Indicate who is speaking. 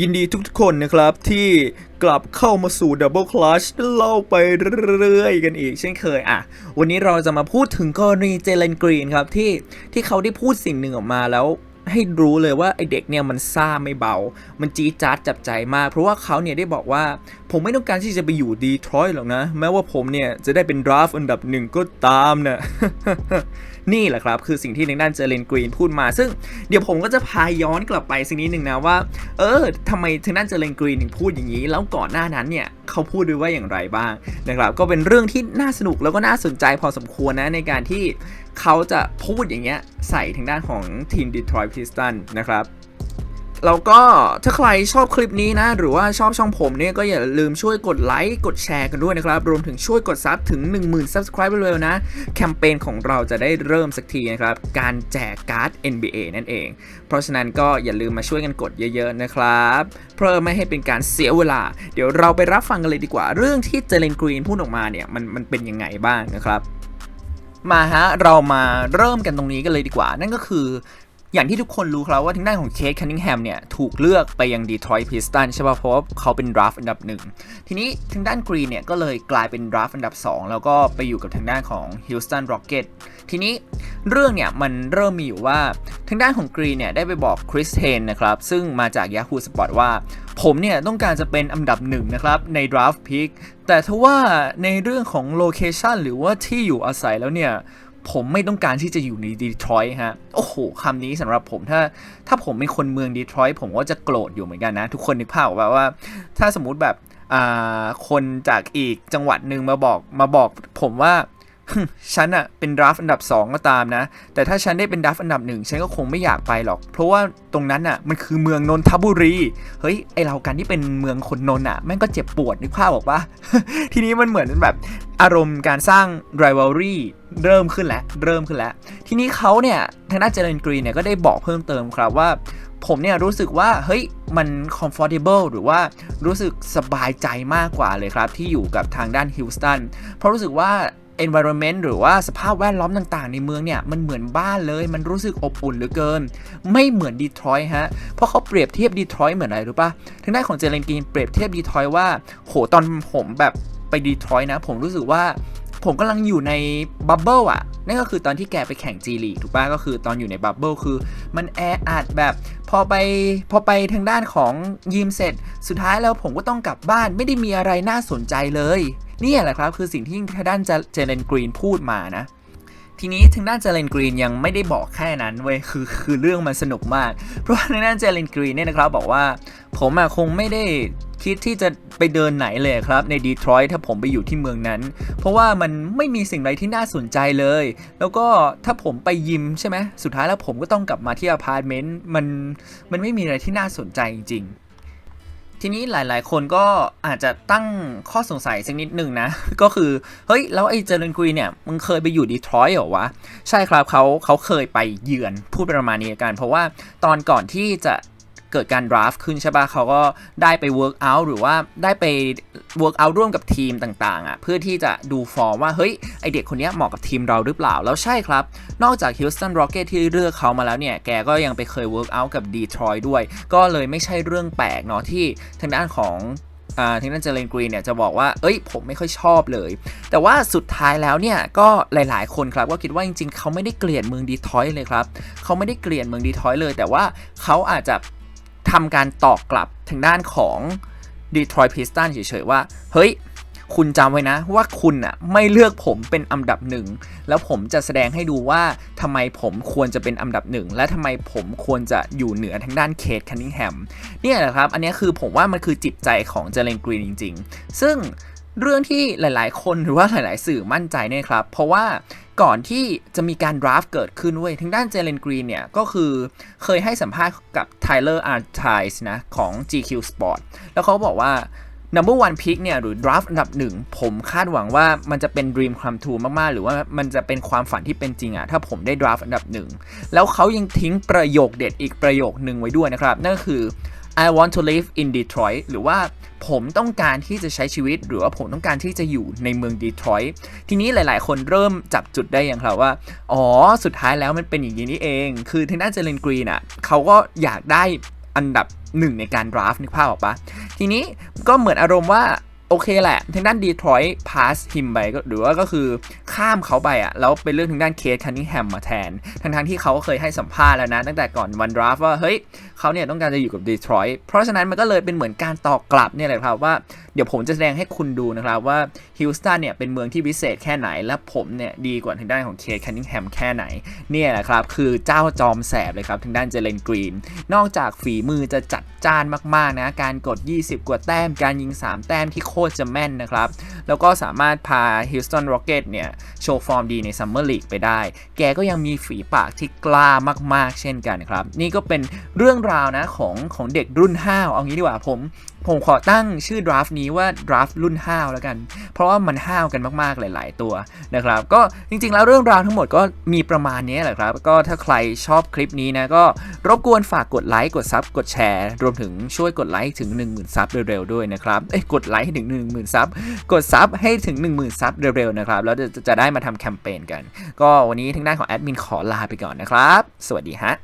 Speaker 1: ยินดีทุกๆคนนะครับที่กลับเข้ามาสู่ดับเบิลคลาสเล่าไปเรื่อยๆกันอีกเช่นเคยอะ วันนี้เราจะมาพูดถึงกรณีเจเลนกรีนครับที่ที่เขาได้พูดสิ่งหนึ่งออกมาแล้ว ให้รู้เลยว่าไอเด็กเนี่ยมันซ่าไม่เบา มันจี๊ดจ๊าดจับใจมาก เพราะว่าเขาเนี่ยได้บอกว่า ผมไม่ต้องการที่จะไปอยู่ดีทรอยต์หรอกนะ แม้ว่าผมเนี่ยจะได้เป็นดราฟอันดับหนึ่งก็ตามนะนี่แหละครับ คือสิ่งที่ทางด้านเจเลนกรีนพูดมา ซึ่งเดี๋ยวผมก็จะพาย้อนกลับไปสักนิดหนึ่งนะว่า เออทำไมทางด้านเจเลนกรีนถึงพูดอย่างนี้ แล้วก่อนหน้านั้นเนี่ยเขาพูดด้วยว่าอย่างไรบ้างนะครับ ก็เป็นเรื่องที่น่าสนุกแล้วก็น่าสนใจพอสมควรนะในการที่ เขาจะพูดอย่างเงี้ยใส่ทางด้านของทีม Detroit Pistons นะครับแล้วก็ถ้าใครชอบคลิปนี้นะ หรือว่าชอบช่องผมเนี่ย ก็อย่าลืมช่วยกดไลค์กดแชร์กันด้วยนะครับ รวมถึงช่วยกดซับถึง 10,000 Subscribe เร็วๆนะ แคมเปญของเราจะได้เริ่มสักทีนะครับ การแจกการ์ด NBA นั่นเอง เพราะฉะนั้นก็อย่าลืมมาช่วยกันกดเยอะๆนะครับ เพื่อไม่ให้เป็นการเสียเวลา เดี๋ยวเราไปรับฟังกันเลยดีกว่า เรื่องที่เจเลนกรีนพูดออกมาเนี่ยมันมันเป็นยังไงบ้างนะครับ มาฮะเรามาเริ่มกันตรงนี้กันเลยดีกว่า นั่นก็คือ อย่างที่ทุกคนรู้ครับว่าทางด้านของเคทคันนิงแฮมเนี่ย ถูกเลือกไปยังดีทรอยต์พิสตันใช่ป่ะเพราะว่าเขาเป็นดราฟต์อันดับหนึ่งทีนี้ทางด้านกรีนเนี่ยก็เลยกลายเป็นดราฟต์อันดับ 2 แล้วก็ไปอยู่กับทางด้านของฮิลสตันร็อกเก็ตทีนี้เรื่องเนี่ยมันเริ่มมีอยู่ว่าทางด้านของกรีนเนี่ยได้ไปบอกคริสเทนนะครับซึ่งมาจาก Yahoo Sport ว่า ผมเนี่ยต้องการจะเป็นอันดับหนึ่งนะครับในดราฟต์พิกแต่ทว่าในเรื่องของโลเคชันหรือว่าที่อยู่อาศัยแล้วเนี่ย ผมไม่ต้องการที่จะอยู่ในดีทรอยต์ฮะ โอ้โหคำนี้สำหรับผมถ้าถ้าผมเป็นคนเมืองดีทรอยต์ผมก็จะโกรธอยู่เหมือนกันนะ ทุกคนนึกภาพแบบว่า ถ้าสมมติแบบอ่าคนจากอีกจังหวัดหนึ่งมาบอกมาบอกผมว่า ฉันอะเป็นดราฟอันดับ 2 ก็ตามนะ แต่ถ้าฉันได้เป็นดราฟอันดับหนึ่งฉันก็คงไม่อยากไปหรอก เพราะว่าตรงนั้นอะมันคือเมืองนนทบุรี เฮ้ยไอเรากันที่เป็นเมืองคนนนท์อะแม่งก็เจ็บปวดนึกภาพบอกว่า ทีนี้มันเหมือนแบบอารมณ์การสร้าง rivalry เริ่มขึ้นแล้ว เริ่มขึ้นแล้ว ทีนี้เขาเนี่ยทางด้านเจริญกรีนเนี่ยก็ได้บอกเพิ่มเติมครับว่า ผมเนี่ยรู้สึกว่าเฮ้ยมัน comfortable หรือว่ารู้สึกสบายใจมากกว่าเลยครับ ที่อยู่กับทางด้านฮิลสตันเพราะรู้สึกว่า environment หรือว่าสภาพแวดล้อมต่างๆ ในเมืองเนี่ย มันเหมือนบ้านเลย มันรู้สึกอบอุ่นเหลือเกิน ไม่เหมือนดีทรอยต์ฮะ เพราะเขาเปรียบเทียบดีทรอยต์เหมือนอะไรรู้ปะทางด้านของเจเลนกีนเปรียบเทียบดีทรอยต์ว่า โห ตอนผมแบบไปดีทรอยต์นะ ผมรู้สึกว่าผมกำลังอยู่ในบับเบิลอะ นั่นก็คือตอนที่แกไปแข่งจีลีถูกป่ะก็คือตอนอยู่ในบับเบิลคือ มันแออัดแบบ พอไปพอไปทางด้านของยิมเสร็จ สุดท้ายแล้วผมก็ต้องกลับบ้านไม่ได้มีอะไรน่าสนใจเลย นี่แหละครับคือสิ่งที่ทางด้านเจเลนกรีนพูดมานะ ทีนี้ทางด้านเจเลนกรีนยังไม่ได้บอกแค่นั้นเว้ยคือคือเรื่องมันสนุกมาก เพราะว่าทางด้านเจเลนกรีนเนี่ยนะครับบอกว่าผมอะคงไม่ได้คิดที่จะไปเดินไหนเลยครับในดีทรอยต์ถ้าผมไปอยู่ที่เมืองนั้น เพราะว่ามันไม่มีสิ่งใดที่น่าสนใจเลย แล้วก็ถ้าผมไปยิมใช่ไหมสุดท้ายแล้วผมก็ต้องกลับมาที่อพาร์ตเมนต์มันมันไม่มีอะไรที่น่าสนใจจริง ทีนี้หลาย ๆ คนก็อาจจะตั้งข้อสงสัยสักนิดหนึ่งนะ ก็คือ เฮ้ย แล้วไอ้เจอร์เลนกรีเนี่ย มึงเคยไปอยู่ดีทรอยต์เหรอวะ ใช่ครับเขาเขาเคยไปเยือนพูดประมาณนี้กัน เพราะว่าตอนก่อนที่จะ เกิดการดราฟต์ขึ้นใช่ปะเขาก็ได้ไปเวิร์กอัลหรือว่าได้ไปเวิร์กอัลร่วมกับทีมต่างๆอะเพื่อที่จะดูฟอร์มว่า เฮ้ย ไอเด็กคนนี้เหมาะกับทีมเราหรือเปล่า แล้วใช่ครับ นอกจาก Houston Rockets ที่เลือกเขามาแล้วเนี่ย แกก็ยังไปเคยเวิร์กอัลกับ Detroit ด้วย ก็เลยไม่ใช่เรื่องแปลกเนาะที่ทางด้านของทางด้านเจเลนกรีนเนี่ยจะบอกว่า เอ้ย ผมไม่ค่อยชอบเลย แต่ว่าสุดท้ายแล้วเนี่ย ก็หลายๆ คนครับก็คิดว่าจริงๆ เขาไม่ได้เกลียดเมืองดีทรอยเลยครับ เขาไม่ได้เกลียดเมืองดีทรอยเลย แต่ว่าเขาอาจจะ ทำการตอบกลับทางด้านของดีทรอยต์พิสตันเฉยๆว่า เฮ้ย คุณจำไว้นะว่าคุณอะไม่เลือกผมเป็นอันดับหนึ่ง แล้วผมจะแสดงให้ดูว่าทำไมผมควรจะเป็นอันดับหนึ่ง และทำไมผมควรจะอยู่เหนือทางด้านเคทคันนิงแฮมเนี่ยแหละครับ อันนี้คือผมว่ามันคือจิตใจของเจเลนกรีนจริง ๆ ซึ่งเรื่องที่หลาย ๆ คนหรือว่าหลาย ๆ สื่อมั่นใจเนี่ยครับ เพราะว่า ก่อนที่จะมีการดราฟต์เกิดขึ้นเว้ยทางด้านเจเลนกรีนเนี่ย ก็คือเคยให้สัมภาษณ์กับ Tyler a r t i s นะ ของ GQ Sport แล้วเขาบอกว่า number one pick เนี่ย หรือ draft อันดับหนึ่ง ผมคาดหวังว่ามันจะเป็น dream come true มาก ๆ หรือว่ามันจะเป็นความฝันที่เป็นจริงอะถ้าผมได้ draft อันดับหนึ่ง แล้วเขายังทิ้งประโยคเด็ดอีกประโยคหนึ่งไว้ด้วยนะครับ นั่นก็คือ I want to live in Detroit หรือว่าผมต้องการที่จะใช้ชีวิต หรือว่าผมต้องการที่จะอยู่ในเมืองดีทรอยต์ทีนี้หลาย ๆ คนเริ่มจับจุดได้อย่างครับว่า อ๋อ สุดท้ายแล้วมันเป็นอย่างนี้นี่เอง คือทางด้านเจเลนกรีนอะเขาก็อยากได้อันดับหนึ่งในการดราฟต์นึกภาพออกปะทีนี้ก็เหมือนอารมณ์ว่า โอเคแหละทางด้านดีทรอยต์พาสฮิมไปก็หรือว่าก็คือข้ามเขาไปอะ่ะแล้วเป็นเรื่องทางด้านเคสคันนิงแฮมมาแทนทั้งทั้งที่เขาก็เคยให้สัมภาษณ์แล้วนะ ตั้งแต่ก่อนวันดราฟว่า เฮ้ยเขาเนี่ยต้องการจะอยู่กับดีทรอยต์เพราะฉะนั้นมันก็เลยเป็นเหมือนการตอบกลับเนี่ยแหละครับว่าเดี๋ยวผมจะแสดงให้คุณดูนะครับว่าฮิลสตันเนี่ยเป็นเมืองที่พิเศษแค่ไหน และผมเนี่ยดีกว่าทางด้านของเคสคันนิงแฮมแค่ไหน เนี่ยแหละครับ คือเจ้าจอมแสบเลยครับทางด้านเจเลนกรีน นอกจากฝีมือจะจัดจ้านมากๆนะ การกด 20 กว่าแต้ม การยิง 3 แต้มที่โคตรจะแม่นนะครับ แล้วก็สามารถพา Houston Rockets เนี่ยโชว์ฟอร์มดีใน Summer League ไปได้ แกก็ยังมีฝีปากที่กล้ามากๆ เช่นกันครับ นี่ก็เป็นเรื่องราวนะของของเด็กรุ่น5เอางี้ดีกว่าผม ผมขอตั้งชื่อดราฟต์นี้ว่าดราฟต์รุ่นห้าวแล้วกัน เพราะว่ามันห้าวกันมากๆหลาย ๆ ตัวนะครับ ก็จริงๆแล้วเรื่องราวทั้งหมดก็มีประมาณนี้แหละครับ ก็ถ้าใครชอบคลิปนี้นะ ก็รบกวนฝากกดไลค์กดซับกดแชร์ รวมถึงช่วยกดไลค์ถึง 10,000ซับเร็วๆด้วยนะครับเอ้ยกดไลค์ให้ถึง 10,000ซับกดซับให้ถึง 10,000ซับเร็วๆนะครับแล้วจะจะได้มาทำแคมเปญกัน ก็วันนี้ทางด้านของแอดมินขอลาไปก่อนนะครับ สวัสดีฮะ